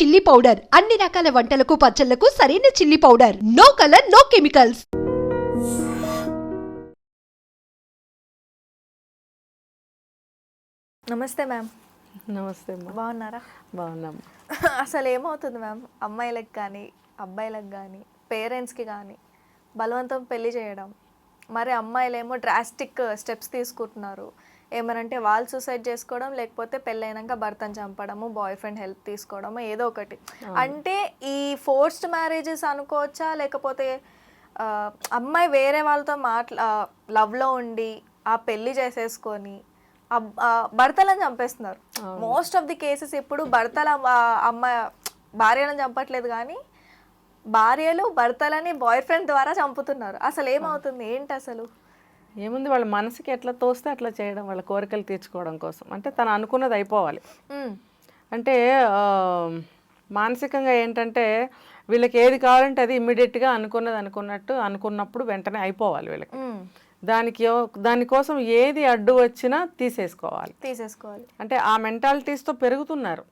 Chilli powder అన్ని రకాల వంటలకు పచ్చళ్ళకు సరైన chilli powder no colour no chemicals నమస్తే మ్యామ్ నమస్తే అమ్మా బాగున్నారా? బాగున్నాం. అసలు ఏమవుతుంది మ్యామ్ అమ్మాయిలకు కానీ అబ్బాయిలకు కానీ పేరెంట్స్కి కానీ బలవంతం పెళ్ళి చేయడం. మరి అమ్మాయిలేమో డ్రాస్టిక్ స్టెప్స్ తీసుకుంటున్నారు. ఏమనంటే వాళ్ళు సూసైడ్ చేసుకోవడం లేకపోతే పెళ్ళైనాక భర్తను చంపడము బాయ్ ఫ్రెండ్ హెల్ప్ తీసుకోవడము ఏదో ఒకటి. అంటే ఈ ఫోర్స్డ్ మ్యారేజెస్ అనుకోవచ్చా? లేకపోతే అమ్మాయి వేరే వాళ్ళతో మాట్లా లవ్లో ఉండి ఆ పెళ్ళి చేసేసుకొని భర్తలను చంపేస్తున్నారు. మోస్ట్ ఆఫ్ ది కేసెస్ ఇప్పుడు భర్తల అమ్మాయి భార్యలను చంపట్లేదు కానీ భార్యలు భర్తలని బాయ్ ఫ్రెండ్ ద్వారా చంపుతున్నారు. అసలు ఏమవుతుంది? ఏంటి అసలు? ఏముంది వాళ్ళ మనసుకి ఎట్లా తోస్తే అట్లా చేయడం వాళ్ళ కోరికలు తీర్చుకోవడం కోసం. అంటే తను అనుకున్నది అయిపోవాలి. అంటే మానసికంగా ఏంటంటే వీళ్ళకి ఏది కావాలంటే అది ఇమ్మీడియట్గా అనుకున్నది అనుకున్నట్టు అనుకున్నప్పుడు వెంటనే అయిపోవాలి వీళ్ళకి. దానికి దానికోసం ఏది అడ్డు వచ్చినా తీసేసుకోవాలి. తీసేసుకోవాలి. అంటే ఆ మెంటాలిటీస్తో పెరుగుతున్నారు.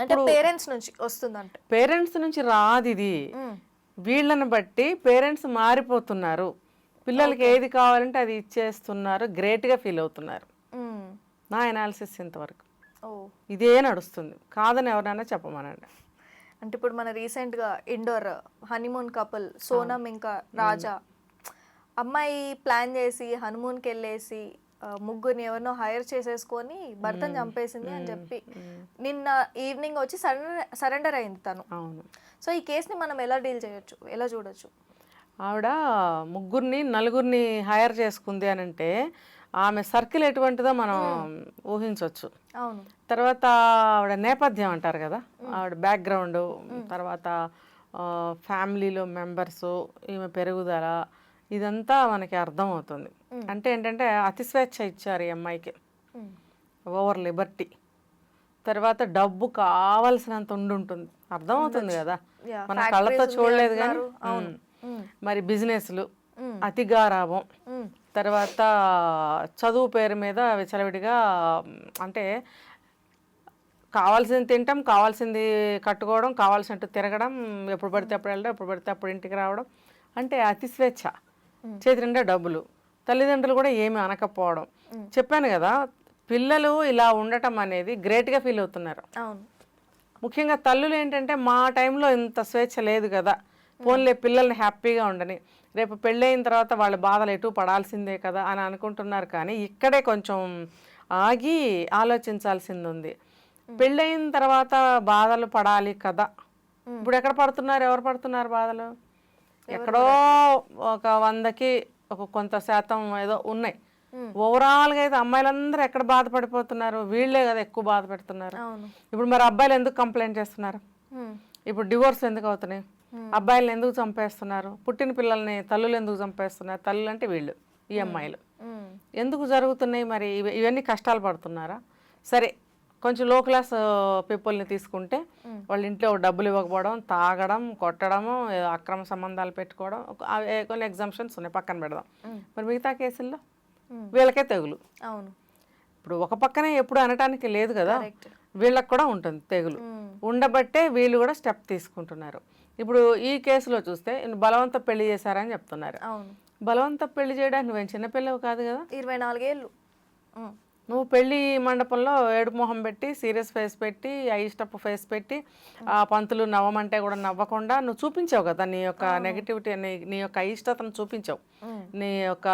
అంటే పేరెంట్స్ నుంచి వస్తుందంట. పేరెంట్స్ నుంచి రాదు ఇది. వీళ్ళని బట్టి పేరెంట్స్ మారిపోతున్నారు. పిల్లలకి ఏది కావాలంటే అది ఇచ్చేస్తున్నారు గ్రేట్గా ఫీల్ అవుతున్నారు. ఉమ్, నా ఎనాలిసిస్ ఇంతవరకు. ఓ ఇదే నడుస్తుంది. కాదని ఎవరైనా చెప్పమనండి. అంటే ఇప్పుడు మన రీసెంట్గా ఇండోర్ హనీమూన్ కపుల్ సోనం ఇంకా రాజా. అమ్మాయి ప్లాన్ చేసి హనుమూన్కి వెళ్ళేసి ముగ్గురిని ఎవరినో హైర్ చేసేసుకొని భర్తను చంపేసింది అని చెప్పి నిన్న ఈవినింగ్ వచ్చి సరెండర్ సరెండర్ అయింది తను. అవును. సో ఈ కేసుని మనం ఎలా డీల్ చేయొచ్చు? ఎలా చూడొచ్చు? ఆవిడ ముగ్గురిని నలుగురిని హైర్ చేసుకుంది అని అంటే ఆమె సర్కిల్ ఎటువంటిదో మనం ఊహించవచ్చు తర్వాత ఆవిడ నేపథ్యం అంటారు కదా ఆవిడ బ్యాక్గ్రౌండ్ తర్వాత ఫ్యామిలీలో మెంబర్స్ ఈమె పెరుగుదల ఇదంతా మనకి అర్థమవుతుంది. అంటే ఏంటంటే అతి స్వేచ్ఛ ఇచ్చారు ఈ అమ్మాయికి. Over liberty. తర్వాత డబ్బు కావలసినంత ఉండుంటుంది. అర్థమవుతుంది కదా. మన కళ్ళతో చూడలేదు కానీ. మరి బిజినెస్లు ఉమ్. అతి గారాభం ఉమ్, తర్వాత చదువు పేరు మీద విచలవిడిగా అంటే కావాల్సింది తింటాం కావాల్సింది కట్టుకోవడం కావాల్సినట్టు తిరగడం ఎప్పుడు పడితే అప్పుడు వెళ్ళడం ఎప్పుడు పడితే అప్పుడు ఇంటికి రావడం అంటే అతి స్వేచ్ఛ. చేతి నిండా డబ్బులు. తల్లిదండ్రులు కూడా ఏమీ అనకపోవడం. చెప్పాను కదా పిల్లలు ఇలా ఉండటం అనేది గ్రేట్గా ఫీల్ అవుతున్నారు. ముఖ్యంగా తల్లులు ఏంటంటే మా టైంలో ఇంత స్వేచ్ఛ లేదు కదా. పోన్లే పిల్లల్ని హ్యాపీగా ఉండని. రేపు పెళ్ళయిన తర్వాత వాళ్ళ బాధలు ఎటు పడాల్సిందే కదా అని అనుకుంటున్నారు కానీ ఇక్కడే కొంచెం ఆగి ఆలోచించాల్సింది ఉంది పెళ్ళయిన తర్వాత బాధలు పడాలి కదా. ఇప్పుడు ఎక్కడ పడుతున్నారు? ఎవరు పడుతున్నారు బాధలు? ఎక్కడో ఒక వందకి ఒక కొంత శాతం ఏదో ఉన్నాయి. ఓవరాల్గా అయితే అమ్మాయిలందరూ ఎక్కడ బాధపడిపోతున్నారు? వీళ్ళే కదా ఎక్కువ బాధపెడుతున్నారు అవును. ఇప్పుడు మరి అబ్బాయిలు ఎందుకు కంప్లైంట్ చేస్తున్నారు? ఇప్పుడు డివోర్స్ ఎందుకు అవుతున్నాయి? అబ్బాయిలను ఎందుకు చంపేస్తున్నారు? పుట్టిన పిల్లల్ని తల్లులు ఎందుకు చంపేస్తున్నారు? తల్లులు అంటే వీళ్ళు ఈ అమ్మాయిలు. ఎందుకు జరుగుతున్నాయి మరి? ఇవి- ఇవన్నీ కష్టాలు పడుతున్నారా? సరే కొంచెం లో క్లాస్ పీపుల్ని తీసుకుంటే వాళ్ళ ఇంట్లో డబ్బులు ఇవ్వకపోవడం తాగడం కొట్టడము అక్రమ సంబంధాలు పెట్టుకోవడం కొన్ని ఎగ్జామ్షన్స్ ఉన్నాయి పక్కన పెడదాం. మరి మిగతా కేసుల్లో? వీళ్ళకే తెగులు. అవును. ఇప్పుడు ఒక పక్కనే ఎప్పుడు అనటానికి లేదు కదా. వీళ్ళకి కూడా ఉంటుంది తెగులు. ఉండబట్టే వీళ్ళు కూడా స్టెప్ తీసుకుంటున్నారు. ఇప్పుడు ఈ కేసులో చూస్తే బలవంత పెళ్ళి చేశారని చెప్తున్నారు. అవును. బలవంత పెళ్ళి చేయడానికి నువ్వేం చిన్నపిల్లవు కాదు కదా? ఇరవై నాలుగేళ్ళు. నువ్వు పెళ్ళి మండపంలో ఏడుపు మొహం పెట్టి సీరియస్ ఫేస్ పెట్టి అయిష్టపు ఫేస్ పెట్టి ఆ పంతులు నవ్వమంటే కూడా నవ్వకుండా నువ్వు చూపించావు కదా నీ యొక్క నెగిటివిటీ నీ యొక్క అయిష్టతను చూపించావు. నీ యొక్క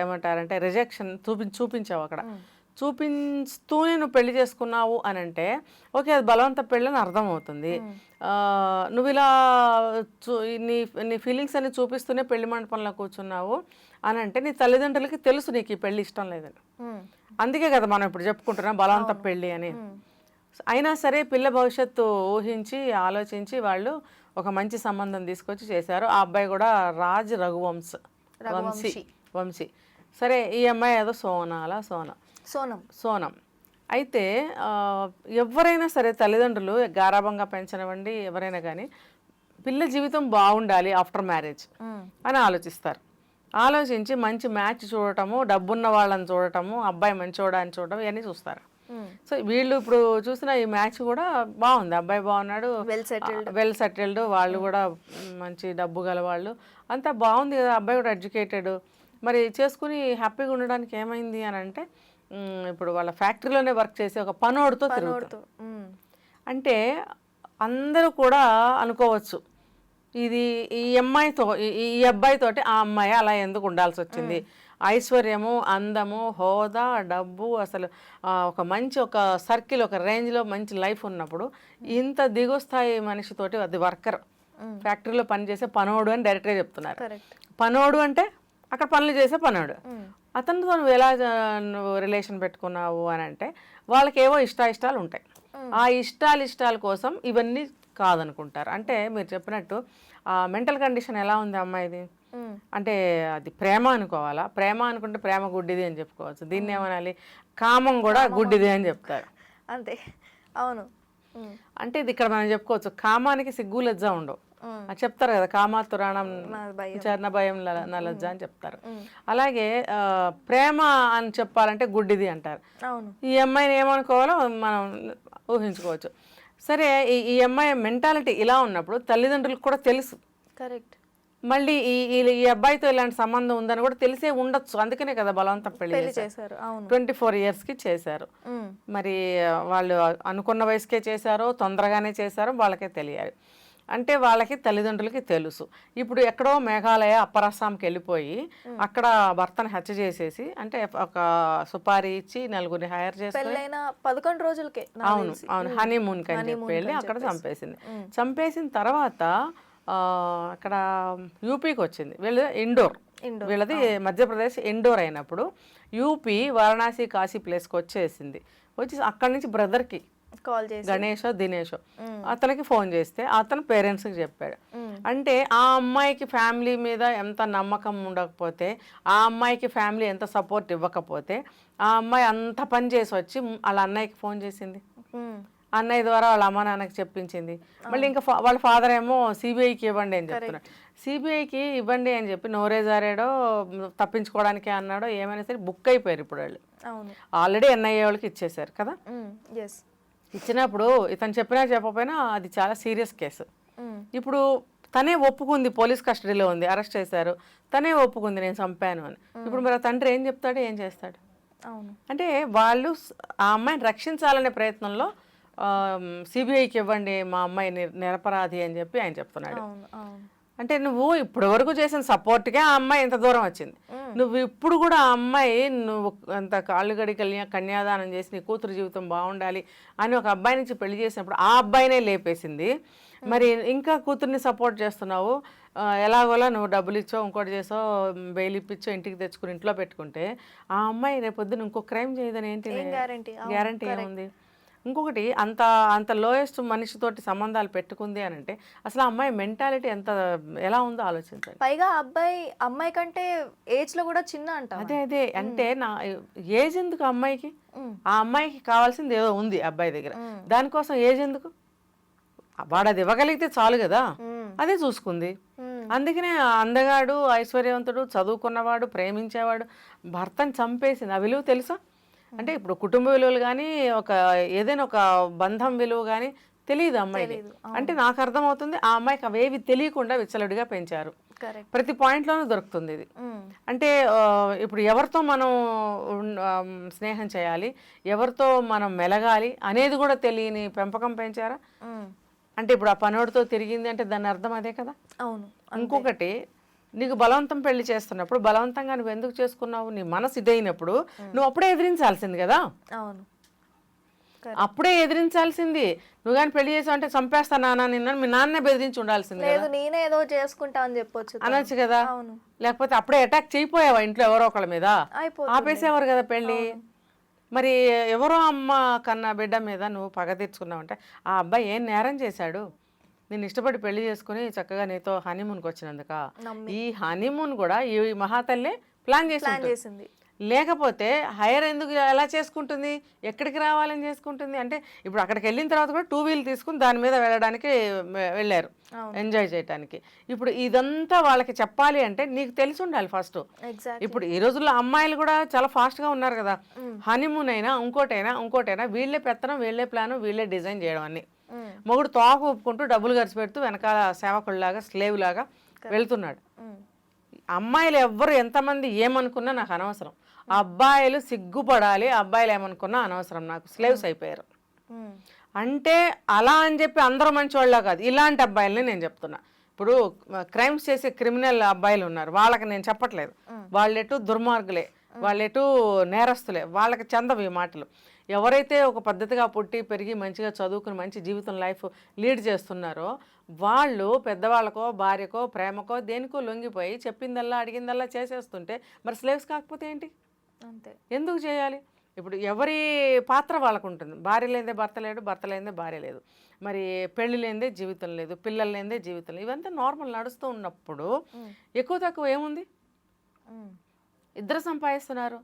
ఏమంటారంటే రిజెక్షన్ చూపి చూపించావు అక్కడ. చూపిస్తూనే నువ్వు పెళ్ళి చేసుకున్నావు అని అంటే ఓకే అది బలవంత పెళ్ళి అని అర్థమవుతుంది నువ్వు ఇలా చూ- నీ నీ ఫీలింగ్స్ అన్ని చూపిస్తూనే పెళ్ళి మండపంలో కూర్చున్నావు అని అంటే నీ తల్లిదండ్రులకి తెలుసు నీకు ఈ పెళ్ళి ఇష్టం లేదని. అందుకే కదా మనం ఇప్పుడు చెప్పుకుంటున్నాం బలవంత పెళ్ళి అని. అయినా సరే పిల్ల భవిష్యత్తు ఊహించి ఆలోచించి వాళ్ళు ఒక మంచి సంబంధం తీసుకొచ్చి చేశారు. ఆ అబ్బాయి కూడా రాజ్ రఘువంశ్. వంశీ. వంశీ. సరే ఈ అమ్మాయి ఏదో సోనాల సోన? సోనం. సోనం. అయితే ఎవరైనా సరే తల్లిదండ్రులు గారాభంగా పెంచనివ్వండి ఎవరైనా కానీ పిల్ల జీవితం బాగుండాలి ఆఫ్టర్ మ్యారేజ్ అని ఆలోచిస్తారు. ఆలోచించి మంచి మ్యాచ్ చూడటము డబ్బున్న వాళ్ళని చూడటము అబ్బాయి మంచోడా అని చూడటం ఇవన్నీ చూస్తారు. సో వీళ్ళు ఇప్పుడు చూసిన ఈ మ్యాచ్ కూడా బాగుంది. అబ్బాయి బాగున్నాడు వెల్ సెటిల్డ్ వెల్ సెటిల్డ్ వాళ్ళు కూడా మంచి డబ్బు గల వాళ్ళు అంతా బాగుంది కదా అబ్బాయి కూడా ఎడ్యుకేటెడ్. మరి చేసుకుని హ్యాపీగా ఉండడానికి ఏమైంది అని అంటే ఇప్పుడు వాళ్ళ ఫ్యాక్టరీలోనే వర్క్ చేసే ఒక పనోడుతో తిరుగుతారు అంటే అందరూ కూడా అనుకోవచ్చు ఇది ఈ అమ్మాయితో ఈ- అబ్బాయితోటి ఆ అమ్మాయి అలా ఎందుకు ఉండాల్సి వచ్చింది? ఐశ్వర్యము అందము హోదా డబ్బు అసలు ఒక మంచి ఒక సర్కిల్ ఒక రేంజ్లో మంచి లైఫ్ ఉన్నప్పుడు ఇంత దిగువ స్థాయి మనిషితోటి అది వర్కర్. ఫ్యాక్టరీలో పనిచేసే పనోడు అని డైరెక్ట్గా చెప్తున్నారు. పనోడు అంటే అక్కడ పనులు చేసే పనోడు. అతనితో నువ్వు ఎలా నువ్వు రిలేషన్ పెట్టుకున్నావు అని అంటే వాళ్ళకి ఏవో ఇష్టాయిష్టాలు ఉంటాయి. ఆ ఇష్టాలు ఇష్టాల కోసం ఇవన్నీ కాదనుకుంటారు. అంటే మీరు చెప్పినట్టు ఆ మెంటల్ కండిషన్ ఎలా ఉంది అమ్మాయిది? అంటే అది ప్రేమ అనుకోవాలా? ప్రేమ అనుకుంటే ప్రేమ గుడ్డిది అని చెప్పుకోవచ్చు. దీన్ని ఏమనాలి? కామం కూడా గుడ్డిది అని చెప్తారు. అంతే. అవును. అంటే ఇది ఇక్కడ మనం చెప్పుకోవచ్చు. కామానికి సిగ్గు లజ్జ ఉండవు. చెప్తారు కదా కామాతురాణం నా భయం. చరణ భయం ల- నా లజ్జ అని చెప్తారు. అలాగే ప్రేమ అని చెప్పాలంటే గుడ్డిది అంటారు. ఈ అమ్మాయిని ఏమనుకోవాలో మనం ఊహించుకోవచ్చు. సరే ఈ ఈ అమ్మాయి మెంటాలిటీ ఇలా ఉన్నప్పుడు తల్లిదండ్రులకు కూడా తెలుసు. కరెక్ట్. మళ్ళీ ఈ ఈ అబ్బాయితో ఇలాంటి సంబంధం ఉందని కూడా తెలిసే ఉండొచ్చు. అందుకనే కదా బలవంతం పెళ్ళి చేశారు. చేశారు ట్వంటీ ఫోర్ ఇయర్స్కి చేశారు. ఉమ్. మరి వాళ్ళు అనుకున్న వయసుకే చేశారో తొందరగానే చేశారో వాళ్ళకే తెలియాలి. అంటే వాళ్ళకి తల్లిదండ్రులకి తెలుసు. ఇప్పుడు ఎక్కడో మేఘాలయ అప్పరస్సాంకి వెళ్ళిపోయి అక్కడ భర్తను హత్య చేసేసి అంటే ఒక సుపారీ ఇచ్చి నలుగురిని హైర్ చేసుకొని పెళ్ళైన పదకొండు రోజులకే అవును. అవును హనీమూన్ కని చెప్పి వెళ్ళి అక్కడ చంపేసింది. చంపేసిన తర్వాత అక్కడ యూపీకి వచ్చింది. వీళ్ళు ఇండోర్. వీళ్ళది మధ్యప్రదేశ్ ఇండోర్ అయినప్పుడు యూపీ వారణాసి కాశీ ప్లేస్కి వచ్చేసింది. వచ్చి అక్కడి నుంచి బ్రదర్కి కాల్ చేసి. గణేషో దినేషో. అతనికి ఫోన్ చేస్తే అతను పేరెంట్స్కి చెప్పాడు. అంటే ఆ అమ్మాయికి ఫ్యామిలీ మీద ఎంత నమ్మకం ఉండకపోతే ఆ అమ్మాయికి ఫ్యామిలీ ఎంత సపోర్ట్ ఇవ్వకపోతే ఆ అమ్మాయి అంత పని చేసి వచ్చి వాళ్ళ అన్నయ్యకి ఫోన్ చేసింది. అన్నయ్య ద్వారా వాళ్ళ అమ్మ నాన్నకి చెప్పించింది. మళ్ళీ ఇంకా వాళ్ళ ఫాదర్ ఏమో సిబిఐకి ఇవ్వండి అని చెప్తున్నాడు సిబిఐకి ఇవ్వండి అని చెప్పి నోరే జారాడో తప్పించుకోవడానికి అన్నాడో ఏమైనా సరే బుక్ అయిపోయారు ఇప్పుడు వాళ్ళు. ఆల్రెడీ ఎన్ఐఏ వాళ్ళకి ఇచ్చేశారు కదా? ఇచ్చినప్పుడు ఇతను చెప్పినా చెప్పకపోయినా అది చాలా సీరియస్ కేసు. ఇప్పుడు తనే ఒప్పుకుంది పోలీస్ కస్టడీలో ఉంది అరెస్ట్ చేశారు తనే ఒప్పుకుంది నేను చంపాను అని. ఇప్పుడు మరి తండ్రి ఏం చెప్తాడు ఏం చేస్తాడు? అవును. అంటే వాళ్ళు ఆ అమ్మాయిని రక్షించాలనే ప్రయత్నంలో సిబిఐకి ఇవ్వండి మా అమ్మాయి నిర్- నిరపరాధి అని చెప్పి ఆయన చెప్తున్నాడు. అంటే నువ్వు ఇప్పటి వరకు చేసిన సపోర్ట్కే ఆ అమ్మాయి ఇంత దూరం వచ్చింది. నువ్వు ఇప్పుడు కూడా ఆ అమ్మాయి నువ్వు అంత కాళ్ళు గడి కన్యాదానం చేసి నీ కూతురు జీవితం బాగుండాలి అని ఒక అబ్బాయి నుంచి పెళ్ళి చేసినప్పుడు ఆ అబ్బాయినే లేపేసింది. మరి ఇంకా కూతుర్ని సపోర్ట్ చేస్తున్నావు. ఎలాగోలా నువ్వు డబ్బులు ఇచ్చో ఇంకోటి చేసో బెయిల్ ఇప్పించో ఇంటికి తెచ్చుకుని ఇంట్లో పెట్టుకుంటే ఆ అమ్మాయి రేపొద్దున ఇంకో క్రైమ్ చేయదని ఏంటి గ్యారంటీ ఏముంది? ఇంకొకటి అంత అంత లోయెస్ట్ మనిషితోటి సంబంధాలు పెట్టుకుంది అని అంటే అసలు అమ్మాయి మెంటాలిటీ ఎంత ఎలా ఉందో ఆలోచించండి. పైగా అబ్బాయి అమ్మాయి కంటే ఏజ్లో కూడా చిన్న అంట అదే అదే. అంటే నా ఏజ్ ఎందుకు అమ్మాయికి. ఆ అమ్మాయికి కావాల్సింది ఏదో ఉంది అబ్బాయి దగ్గర. దానికోసం ఏజ్ ఎందుకు? వాడు అది ఇవ్వగలిగితే చాలు కదా. అదే చూసుకుంది. అందుకనే అందగాడు ఐశ్వర్యవంతుడు చదువుకున్నవాడు ప్రేమించేవాడు భర్తని చంపేసింది. ఆ విలువ తెలుసా? అంటే ఇప్పుడు కుటుంబ విలువలు కానీ ఒక ఏదైనా ఒక బంధం విలువ కానీ తెలియదు అమ్మాయికి. అంటే నాకు అర్థమవుతుంది ఆ అమ్మాయికి అవేవి తెలియకుండా విచ్చలడిగా పెంచారు. ప్రతి పాయింట్లోనూ దొరుకుతుంది ఇది. అంటే ఇప్పుడు ఎవరితో మనం స్నేహం చేయాలి ఎవరితో మనం మెలగాలి అనేది కూడా తెలియని పెంపకం పెంచారా? అంటే ఇప్పుడు ఆ పనోడితో తిరిగింది అంటే దాని అర్థం అదే కదా? అవును ఇంకొకటి నీకు బలవంతం పెళ్ళి చేస్తున్నప్పుడు బలవంతంగా నువ్వు ఎందుకు చేసుకున్నావు? నీ మనసు ఇదైనప్పుడు నువ్వు అప్పుడే ఎదిరించాల్సింది కదా? అవును. అప్పుడే ఎదిరించాల్సింది. నువ్వు కానీ పెళ్ళి చేసావు అంటే చంపేస్తా నాన్న నిన్న మీ నాన్నే బెదిరించి ఉండాల్సింది లేదు నేనే ఏదో చేసుకుంటా అని చెప్పొచ్చు. అనొచ్చు కదా? అవును. లేకపోతే అప్పుడే అటాక్ చేయిపోయావా ఇంట్లో ఎవరో ఒకళ్ళ మీద? ఆపేసేవారు కదా పెళ్ళి? మరి ఎవరో అమ్మ కన్నా బిడ్డ మీద నువ్వు పగ తీర్చుకున్నావంటే ఆ అబ్బాయి ఏం నేరం చేశాడు? నేను ఇష్టపడి పెళ్ళి చేసుకుని చక్కగా నీతో హనీమూన్కి వచ్చినందుక ఈ హనీమూన్ కూడా ఈ మహాతల్లే ప్లాన్ చేసి ప్లాన్. చేసింది. లేకపోతే హైయర్ ఎందుకు ఎలా చేసుకుంటుంది? ఎక్కడికి రావాలని చేసుకుంటుంది? అంటే ఇప్పుడు అక్కడికి వెళ్ళిన తర్వాత కూడా టూ వీల్ తీసుకుని దాని మీద వెళ్ళడానికి వెళ్ళారు. ఎంజాయ్ చేయడానికి ఇప్పుడు ఇదంతా వాళ్ళకి చెప్పాలి అంటే నీకు తెలిసి ఉండాలి ఫస్ట్ ఇప్పుడు ఈ రోజుల్లో అమ్మాయిలు కూడా చాలా ఫాస్ట్గా ఉన్నారు కదా. హనీమూన్ అయినా ఇంకోటైనా ఇంకోటైనా వీళ్ళే పెత్తనం వీళ్ళే ప్లాన్ వీళ్ళే డిజైన్ చేయడం అన్ని. మొగుడు తోక ఒప్పుకుంటూ డబ్బులు ఖర్చు పెడుతూ వెనకాల సేవకుడిలాగా స్లేవ్ లాగా వెళ్తున్నాడు. అమ్మాయిలు ఎవ్వరు ఎంతమంది ఏమనుకున్నా నాకు అనవసరం. అబ్బాయిలు సిగ్గుపడాలి అబ్బాయిలు ఏమనుకున్నా అనవసరం నాకు. స్లేవ్స్ అయిపోయారు. అంటే అలా అని చెప్పి అందరూ మంచివాళ్ళ కాదు. ఇలాంటి అబ్బాయిలని నేను చెప్తున్నా. ఇప్పుడు క్రైమ్స్ చేసే క్రిమినల్ అబ్బాయిలు ఉన్నారు. వాళ్ళకి నేను చెప్పట్లేదు. వాళ్ళెటు దుర్మార్గులే. వాళ్ళెటు నేరస్తులే. వాళ్ళకి చందవు ఈ మాటలు. ఎవరైతే ఒక పద్ధతిగా పుట్టి పెరిగి మంచిగా చదువుకుని మంచి జీవితం లైఫ్ లీడ్ చేస్తున్నారో వాళ్ళు పెద్దవాళ్ళకో భార్యకో ప్రేమకో దేనికో లొంగిపోయి చెప్పిందల్లా అడిగిందల్లా చేసేస్తుంటే మరి స్లేవ్స్ కాకపోతే ఏంటి? అంతే. ఎందుకు చేయాలి? ఇప్పుడు ఎవరి పాత్ర వాళ్ళకు ఉంటుంది భార్య లేదే భర్త లేడు భర్త లేదే భార్య లేదు. మరి పెళ్ళి లేదే జీవితం లేదు పిల్లలు లేదే జీవితం లేదు. ఇవంతా నార్మల్ నడుస్తూ ఉన్నప్పుడు ఎక్కువ తక్కువ ఏముంది. ఇద్దరు సంపాదిస్తున్నారు.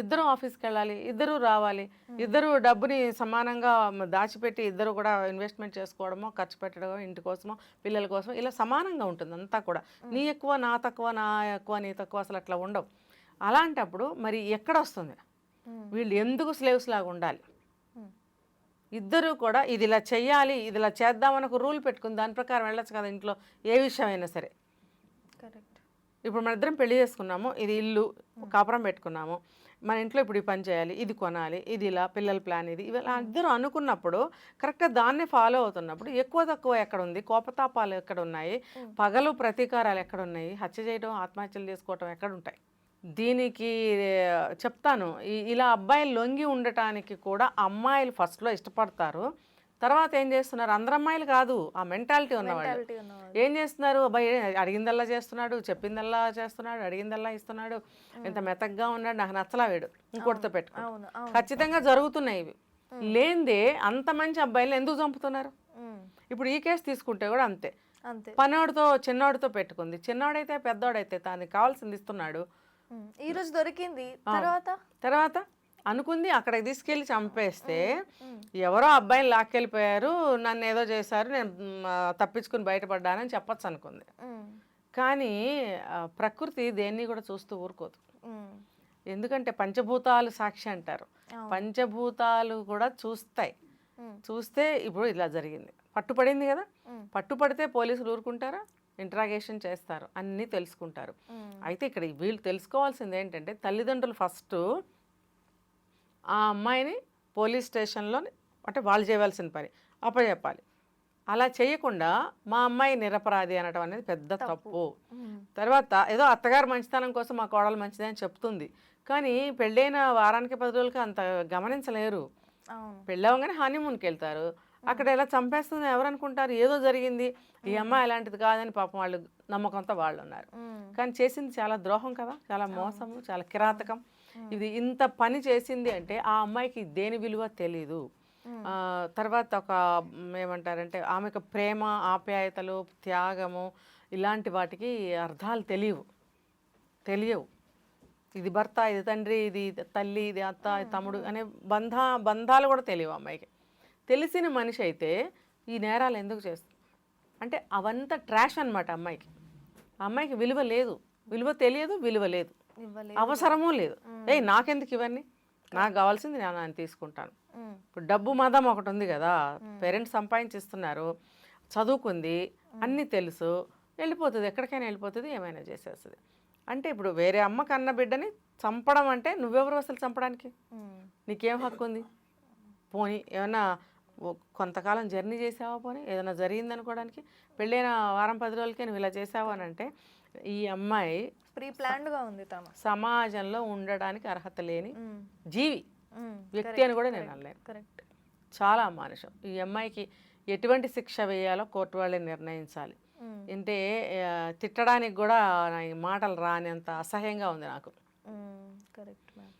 ఇద్దరు ఆఫీస్కి వెళ్ళాలి ఇద్దరు రావాలి ఇద్దరు డబ్బుని సమానంగా దాచిపెట్టి ఇద్దరు కూడా ఇన్వెస్ట్మెంట్ చేసుకోవడమో ఖర్చు పెట్టడమో ఇంటి కోసమో పిల్లల కోసం ఇలా సమానంగా ఉంటుంది అంతా కూడా. నీ ఎక్కువ నా తక్కువ నా ఎక్కువ నీ తక్కువ అసలు అట్లా ఉండవు. అలాంటప్పుడు మరి ఎక్కడ వస్తుంది? వీళ్ళు ఎందుకు స్లేవ్స్ లాగా ఉండాలి. ఇద్దరు కూడా ఇది ఇలా చెయ్యాలి ఇది ఇలా చేద్దామని ఒక రూల్ పెట్టుకుని దాని ప్రకారం వెళ్ళొచ్చు కదా ఇంట్లో ఏ విషయమైనా సరే. కరెక్ట్. ఇప్పుడు మన ఇద్దరం పెళ్ళి చేసుకున్నాము ఇది ఇల్లు కాపురం పెట్టుకున్నాము. మన ఇంట్లో ఇప్పుడు ఈ పని చేయాలి ఇది కొనాలి ఇది ఇలా పిల్లల ప్లాన్ ఇది ఇవి ఇలా ఇద్దరు అనుకున్నప్పుడు కరెక్ట్గా దాన్నే ఫాలో అవుతున్నప్పుడు ఎక్కువ తక్కువ ఎక్కడ ఉంది? కోపతాపాలు ఎక్కడ ఉన్నాయి? పగలు ప్రతీకారాలు ఎక్కడ ఉన్నాయి? హత్య చేయడం ఆత్మహత్యలు చేసుకోవటం ఎక్కడ ఉంటాయి? దీనికి చెప్తాను. ఇలా అబ్బాయిలు లొంగి ఉండటానికి కూడా అమ్మాయిలు ఫస్ట్లో ఇష్టపడతారు. తర్వాత ఏం చేస్తున్నారు? అందరు అమ్మాయిలు కాదు ఆ మెంటాలిటీ ఉన్నవాళ్ళు. ఏం చేస్తున్నారు? అబ్బాయి అడిగిందల్లా చేస్తున్నాడు చెప్పిందల్లా చేస్తున్నాడు అడిగిందల్లా ఇస్తున్నాడు. ఎంత మెతగ్గా ఉన్నాడు నాకు నచ్చలా వీడు. ఇంకోటితో పెట్టుకో. ఖచ్చితంగా జరుగుతున్నాయి ఇవి. లేనిదే అంత మంచి అబ్బాయిలు ఎందుకు చంపుతున్నారు. ఇప్పుడు ఈ కేసు తీసుకుంటే కూడా అంతే. పనోడితో చిన్నోడితో పెట్టుకుంది. చిన్నోడైతే పెద్దోడైతే తనకి కావాల్సింది ఇస్తున్నాడు. ఈ రోజు దొరికింది. తర్వాత? తర్వాత? అనుకుంది అక్కడికి తీసుకెళ్ళి చంపేస్తే ఎవరో అబ్బాయిని లాక్కెళ్ళిపోయారు నన్ను ఏదో చేశారు నేను తప్పించుకుని బయటపడ్డానని చెప్పొచ్చు అనుకుంది. కానీ ప్రకృతి దేన్ని కూడా చూస్తూ ఊరుకోదు. ఎందుకంటే పంచభూతాలు సాక్షి అంటారు. పంచభూతాలు కూడా చూస్తాయి. చూస్తే ఇప్పుడు ఇలా జరిగింది పట్టుపడింది కదా. పట్టుపడితే పోలీసులు ఊరుకుంటారా ఇంట్రాగేషన్ చేస్తారు అన్నీ తెలుసుకుంటారు. అయితే ఇక్కడ వీళ్ళు తెలుసుకోవాల్సింది ఏంటంటే తల్లిదండ్రులు ఫస్ట్ ఆ అమ్మాయిని పోలీస్ స్టేషన్లో అంటే వాళ్ళు చేయవలసిన పని అప్పచెప్పాలి అలా చేయకుండా మా అమ్మాయి నిరపరాధి అనడం అనేది పెద్ద తప్పు. తర్వాత ఏదో అత్తగారు మంచితనం కోసం మా కోడలు మంచిది అని చెప్తుంది. కానీ పెళ్ళైన వారానికి పది రోజులకి అంత గమనించలేరు. పెళ్ళవగానే హనీమూన్కి వెళ్తారు. అక్కడ ఎలా చంపేస్తుంది ఎవరు అనుకుంటారు ఏదో జరిగింది. ఈ అమ్మాయి అలాంటిది కాదని పాపం వాళ్ళు నమ్మకంతో వాళ్ళు ఉన్నారు. కానీ చేసింది చాలా ద్రోహం కదా. చాలా మోసము చాలా కిరాతకం. ఇది ఇంత పని చేసింది అంటే ఆ అమ్మాయికి దేని విలువ తెలీదు. తర్వాత ఒక ఏమంటారంటే ఆమెకు ప్రేమ ఆప్యాయతలు త్యాగము ఇలాంటి వాటికి అర్థాలు తెలియవు. తెలియవు. ఇది భర్త ఇది తండ్రి ఇది తల్లి ఇది అత్త ఇది తమ్ముడు అనే బంధ బంధాలు కూడా తెలియవు అమ్మాయికి. తెలిసిన మనిషి అయితే ఈ నేరాలు ఎందుకు చేస్తుంది అంటే అవంతా ట్రాష్ అనమాట అమ్మాయికి. ఆ అమ్మాయికి విలువ లేదు. విలువ తెలియదు విలువ లేదు. అవసరమూ లేదు. ఏయ్ నాకెందుకు ఇవన్నీ? నాకు కావాల్సింది నేను నేను తీసుకుంటాను. ఇప్పుడు డబ్బు మదం ఒకటి ఉంది కదా పేరెంట్స్ సంపాదించిస్తున్నారు చదువుకుంది అన్నీ తెలుసు వెళ్ళిపోతుంది ఎక్కడికైనా వెళ్ళిపోతుంది ఏమైనా చేసేస్తుంది. అంటే ఇప్పుడు వేరే అమ్మ కన్న బిడ్డని చంపడం అంటే నువ్వెవరు అసలు చంపడానికి. నీకేం హక్కు ఉంది? పోనీ ఏమన్నా ఓ- కొంతకాలం జర్నీ చేసావా పోనీ? ఏదైనా జరిగింది అనుకోవడానికి పెళ్ళైన వారం పది రోజులకే నువ్వు ఇలా చేసావు అని అంటే ఈ అమ్మాయి ప్రీ ప్లాన్డ్గా ఉంది తను సమాజంలో ఉండడానికి అర్హత లేని. జీవి. వ్యక్తి అని కూడా నేను అనలేను. కరెక్ట్ చాలా అమానుషం ఈ అమ్మాయికి ఎటువంటి శిక్ష వేయాలో కోర్టు వాళ్ళే నిర్ణయించాలి. అంటే తిట్టడానికి కూడా మాటలు రానింత అసహ్యంగా ఉంది నాకు. కరెక్ట్ మ్యామ్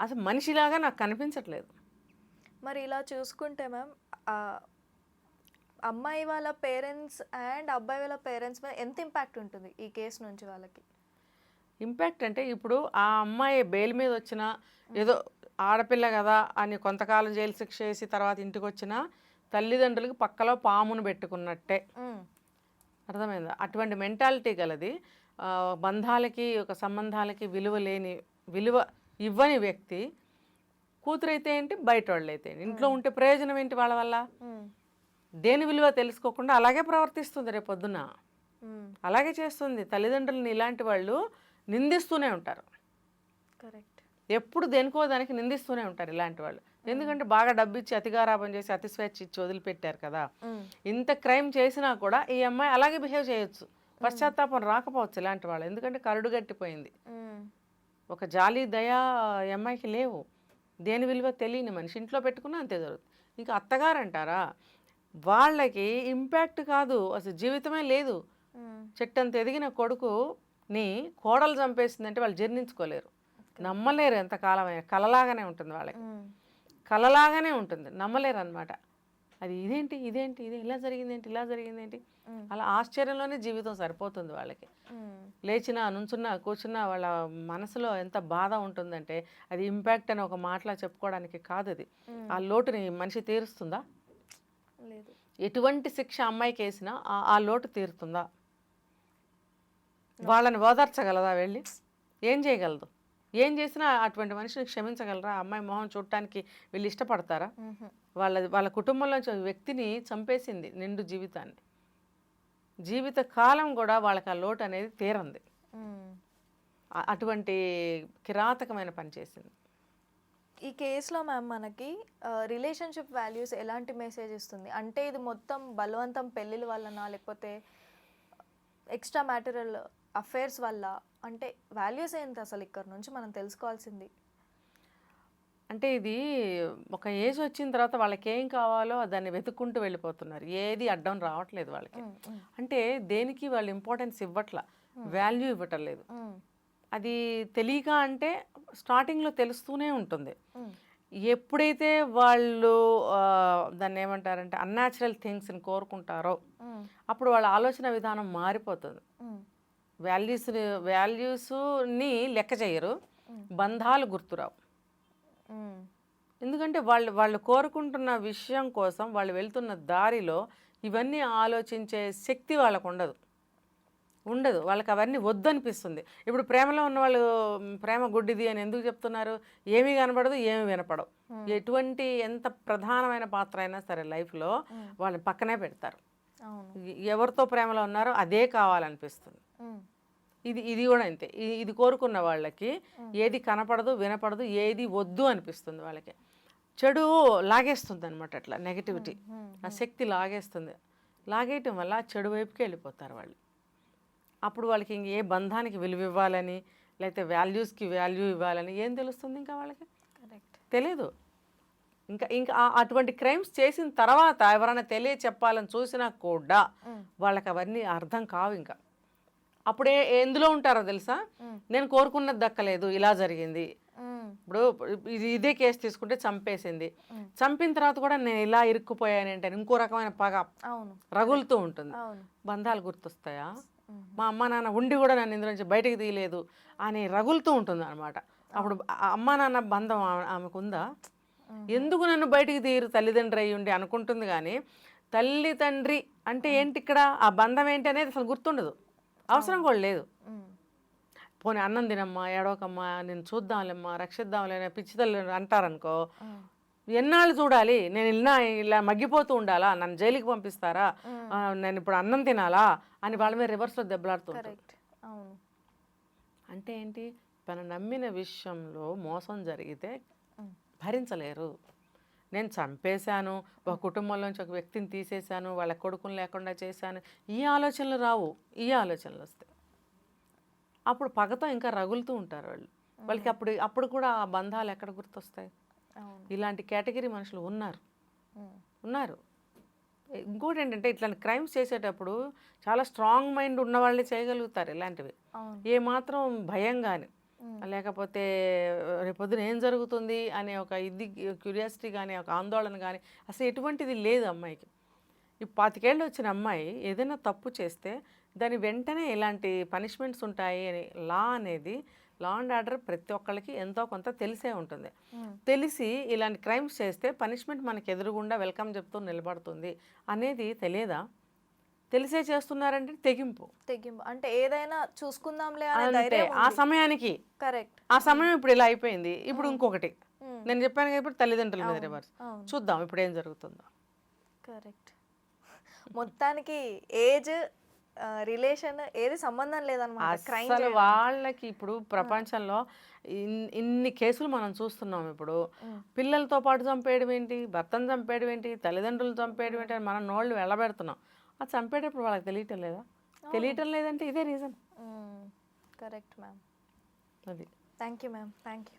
అసలు మనిషిలాగా నాకు కనిపించట్లేదు. మరి ఇలా చూసుకుంటే మ్యామ్ అమ్మాయి వాళ్ళ పేరెంట్స్ అండ్ అబ్బాయి వాళ్ళ పేరెంట్స్ మీద ఎంత ఇంపాక్ట్ ఉంటుంది ఈ కేసు నుంచి వాళ్ళకి? ఇంపాక్ట్ అంటే ఇప్పుడు ఆ అమ్మాయి బెయిల్ మీద వచ్చిన ఏదో ఆడపిల్ల కదా అని కొంతకాలం జైలు శిక్ష వేసి తర్వాత ఇంటికి వచ్చిన తల్లిదండ్రులకు పక్కలో పామును పెట్టుకున్నట్టే. అర్థమైందా? అటువంటి మెంటాలిటీ గలది బంధాలకి ఒక సంబంధాలకి విలువ లేని విలువ ఇవ్వని వ్యక్తి కూతురైతే ఏంటి బయట వాళ్ళు అయితే ఇంట్లో ఉంటే ప్రయోజనం ఏంటి వాళ్ళ వల్ల? దేని విలువ తెలుసుకోకుండా అలాగే ప్రవర్తిస్తుంది రేపు పొద్దున ఉమ్, అలాగే చేస్తుంది. తల్లిదండ్రులని ఇలాంటి వాళ్ళు నిందిస్తూనే ఉంటారు. కరెక్ట్. ఎప్పుడు దేనికో దానికి నిందిస్తూనే ఉంటారు ఇలాంటి వాళ్ళు. ఎందుకంటే బాగా డబ్బు ఇచ్చి అతిగారాపం చేసి అతి స్వేచ్ఛ ఇచ్చి వదిలిపెట్టారు కదా. ఇంత క్రైమ్ చేసినా కూడా ఈ అమ్మాయి అలాగే బిహేవ్ చేయొచ్చు. పశ్చాత్తాపం రాకపోవచ్చు ఇలాంటి వాళ్ళు. ఎందుకంటే కరుడు గట్టిపోయింది. ఒక జాలి దయ ఈ అమ్మాయికి లేవు. దేని విలువ తెలియని మనిషి ఇంట్లో పెట్టుకున్నా అంతే జరుగుతుంది. ఇంకా అత్తగారు అంటారా వాళ్ళకి ఇంపాక్ట్ కాదు. అసలు జీవితమే లేదు. చెట్టంత ఎదిగిన కొడుకుని కోడలు చంపేసిందంటే వాళ్ళు జీర్ణించుకోలేరు. నమ్మలేరు ఎంతకాలమైనా కలలాగానే ఉంటుంది వాళ్ళకి. కలలాగానే ఉంటుంది. నమ్మలేరు అనమాట అది ఇదేంటి ఇదేంటి ఇదే ఇలా జరిగింది ఏంటి ఇలా జరిగింది ఏంటి అలా ఆశ్చర్యంలోనే జీవితం సరిపోతుంది వాళ్ళకి. లేచినా నుంచున్నా కూర్చున్నా వాళ్ళ మనసులో ఎంత బాధ ఉంటుందంటే అది ఇంపాక్ట్ అని ఒక మాటలా చెప్పుకోవడానికి కాదు అది. ఆ లోటుని మనిషి తీరుస్తుందా? లేదు. ఎటువంటి శిక్ష అమ్మాయికి వేసినా ఆ- లోటు తీరుతుందా? వాళ్ళని ఓదార్చగలదా వెళ్ళి? ఏం చేయగలదు? ఏం చేసినా అటువంటి మనిషిని క్షమించగలరా? అమ్మాయి మొహం చూడటానికి వీళ్ళు ఇష్టపడతారా? వాళ్ళ వాళ్ళ కుటుంబంలోంచి ఒక వ్యక్తిని చంపేసింది నిండు జీవితాన్ని. జీవిత కాలం కూడా వాళ్ళకి ఆ లోటు అనేది తీరంది. అటువంటి కిరాతకమైన పని చేసింది. ఈ కేసులో మ్యామ్ మనకి రిలేషన్షిప్ వాల్యూస్ ఎలాంటి మెసేజ్ ఇస్తుంది? అంటే ఇది మొత్తం బలవంతం పెళ్ళిళ్ళ వల్లనా? లేకపోతే ఎక్స్ట్రా మ్యాటీరియల్ అఫైర్స్ వల్ల? అంటే వాల్యూస్ ఏంటి అసలు ఇక్కడ నుంచి మనం తెలుసుకోవాల్సింది? అంటే ఇది ఒక ఏజ్ వచ్చిన తర్వాత వాళ్ళకి ఏం కావాలో దాన్ని వెతుక్కుంటూ వెళ్ళిపోతున్నారు. ఏది అడ్డం రావట్లేదు వాళ్ళకి. అంటే దేనికి వాళ్ళు ఇంపార్టెన్స్ ఇవ్వట్ల? వాల్యూ ఇవ్వటం లేదు. అది తెలియక అంటే స్టార్టింగ్లో తెలుస్తూనే ఉంటుంది. ఎప్పుడైతే వాళ్ళు దాన్ని ఏమంటారంటే అన్యాచురల్ థింగ్స్ని కోరుకుంటారో అప్పుడు వాళ్ళ ఆలోచన విధానం మారిపోతుంది. వాల్యూస్ వాల్యూస్ని లెక్క చేయరు. బంధాలు గుర్తురావు. ఎందుకంటే వాళ్ళు వాళ్ళు కోరుకుంటున్న విషయం కోసం వాళ్ళు వెళ్తున్న దారిలో ఇవన్నీ ఆలోచించే శక్తి వాళ్ళకు ఉండదు. ఉండదు. వాళ్ళకి అవన్నీ వద్దనిపిస్తుంది ఇప్పుడు ప్రేమలో ఉన్న వాళ్ళు ప్రేమ గుడ్డిది అని ఎందుకు చెప్తున్నారు? ఏమీ కనపడదు ఏమీ వినపడవు. ఎటువంటి ఎంత ప్రధానమైన పాత్ర అయినా సరే లైఫ్లో వాళ్ళని పక్కనే పెడతారు. ఎవరితో ప్రేమలో ఉన్నారో అదే కావాలనిపిస్తుంది. ఇది ఇది కూడా అంతే. ఇది కోరుకున్న వాళ్ళకి ఏది కనపడదు వినపడదు ఏది వద్దు అనిపిస్తుంది వాళ్ళకి. చెడు లాగేస్తుంది అనమాట అట్లా నెగటివిటీ. ఆ శక్తి లాగేస్తుంది. లాగేయటం వల్ల చెడు వైపుకి వెళ్ళిపోతారు వాళ్ళు. అప్పుడు వాళ్ళకి ఇంక ఏ బంధానికి విలువ ఇవ్వాలని లేకపోతే వాల్యూస్కి వాల్యూ ఇవ్వాలని ఏం తెలుస్తుంది ఇంకా వాళ్ళకి? కరెక్ట్. తెలియదు ఇంకా ఇంకా అటువంటి క్రైమ్స్ చేసిన తర్వాత ఎవరైనా తెలియ చెప్పాలని చూసినా కూడా వాళ్ళకి అవన్నీ అర్థం కావు ఇంకా. అప్పుడే ఎందులో ఉంటారో తెలుసా? నేను కోరుకున్నది దక్కలేదు ఇలా జరిగింది. ఇప్పుడు ఇది ఇదే కేసు తీసుకుంటే చంపేసింది. చంపిన తర్వాత కూడా నేను ఇలా ఇరుక్కుపోయాను అంటే ఇంకో రకమైన పగ రగులుతూ ఉంటుంది. బంధాలు గుర్తొస్తాయా? మా అమ్మ నాన్న ఉండి కూడా నన్ను ఇందులో నుంచి బయటకు తీయలేదు అని రగులుతూ ఉంటుంది అనమాట అప్పుడు అమ్మ నాన్న బంధం ఆమెకు ఉందా ఎందుకు నన్ను బయటికి తీయరు తల్లిదండ్రి అయ్యి ఉండి అనుకుంటుంది కానీ తల్లి తండ్రి అంటే ఏంటి ఇక్కడ? ఆ బంధం ఏంటి అనేది అసలు గుర్తుండదు. అవసరం కూడా లేదు. పోనీ అన్నం తినమ్మా ఏడవకమ్మా నేను చూద్దాంలేమ్మా రక్షిద్దాంలే పిచ్చితల్లి పిచ్చి తల్లి అంటారనుకో ఎన్నాళ్ళు చూడాలి? నేను ఇలా ఇలా మగ్గిపోతూ ఉండాలా? నన్ను జైలుకి పంపిస్తారా? నేను ఇప్పుడు అన్నం తినాలా? అని వాళ్ళ మీద రివర్స్లో దెబ్బలాడుతుంటారు. అవును. అంటే ఏంటి? తను నమ్మిన విషయంలో మోసం జరిగితే భరించలేరు. నేను చంపేశాను ఒక కుటుంబంలోంచి ఒక వ్యక్తిని తీసేశాను వాళ్ళ కొడుకుని లేకుండా చేశాను. ఈ ఆలోచనలు రావు. ఈ ఆలోచనలు వస్తాయి అప్పుడు పగతో ఇంకా రగులుతూ ఉంటారు వాళ్ళు. వాళ్ళకి అప్పుడు అప్పుడు కూడా ఆ బంధాలు ఎక్కడ గుర్తొస్తాయి? ఇలాంటి కేటగిరీ మనుషులు ఉన్నారు. ఉన్నారు. ఇంకోటి ఏంటంటే ఇట్లాంటి క్రైమ్స్ చేసేటప్పుడు చాలా స్ట్రాంగ్ మైండ్ ఉన్న వాళ్ళే చేయగలుగుతారు ఇలాంటివి. అవును. ఏ మాత్రం భయం కానీ లేకపోతే రేపొద్దున ఏం జరుగుతుంది? అనే ఒక ఇది క్యూరియాసిటీ కానీ ఒక ఆందోళన కానీ అసలు ఎటువంటిది లేదు అమ్మాయికి. ఈ పాతికేళ్ళు వచ్చిన అమ్మాయి ఏదైనా తప్పు చేస్తే దాని వెంటనే ఇలాంటి పనిష్మెంట్స్ ఉంటాయి అని లా అనేది లా అండ్ ఆర్డర్ ప్రతి ఒక్కళ్ళకి ఎంతో కొంత తెలిసే ఉంటుంది. తెలిసి ఇలాంటి క్రైమ్స్ చేస్తే పనిష్మెంట్ మనకి ఎదురుగుండా వెల్కమ్ చెప్తూ నిలబడుతుంది అనేది తెలియదా? తెలిసే చేస్తున్నారంటే తెగింపు. తెగింపు. అంటే ఏదైనా చూసుకుందాంలే ధైర్యం ఆ సమయానికి. కరెక్ట్. ఆ సమయం ఇప్పుడు ఇలా అయిపోయింది. ఇప్పుడు ఇంకొకటి. నేను చెప్పాను ఇప్పుడు తల్లిదండ్రుల మీద రివర్స్. చూద్దాం ఇప్పుడు ఏం జరుగుతుందో. కరెక్ట్. మొత్తానికి ఏజ్ రిలేషన్ ఏది సంబంధం లేదన్నమాట అసలు వాళ్ళకి ఇప్పుడు ప్రపంచంలో ఇన్- ఇన్ని కేసులు మనం చూస్తున్నాం ఇప్పుడు. పిల్లలతో పాటు చంపేయడం ఏంటి? భర్తను చంపేయడం ఏంటి? తల్లిదండ్రులు చంపేయడం ఏంటి అని మనం నోళ్ళు వెళ్ళబెడుతున్నాం. అది చంపేటప్పుడు వాళ్ళకి తెలియటం లేదా? తెలియటం లేదంటే ఇదే రీజన్ కరెక్ట్ మ్యామ్ అది. Thank you ma'am thank you